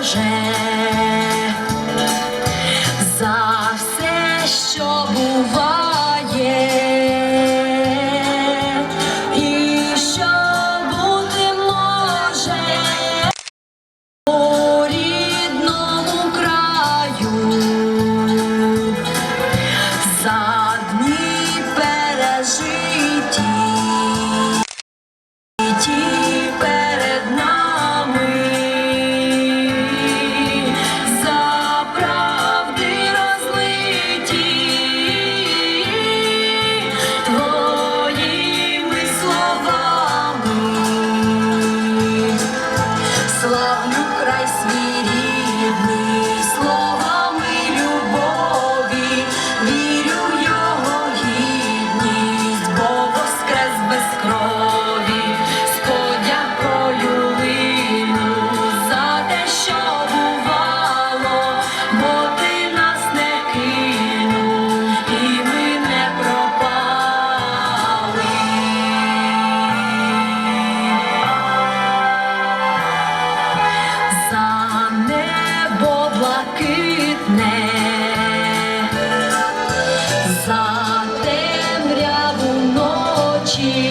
Боже, за все, що буває. she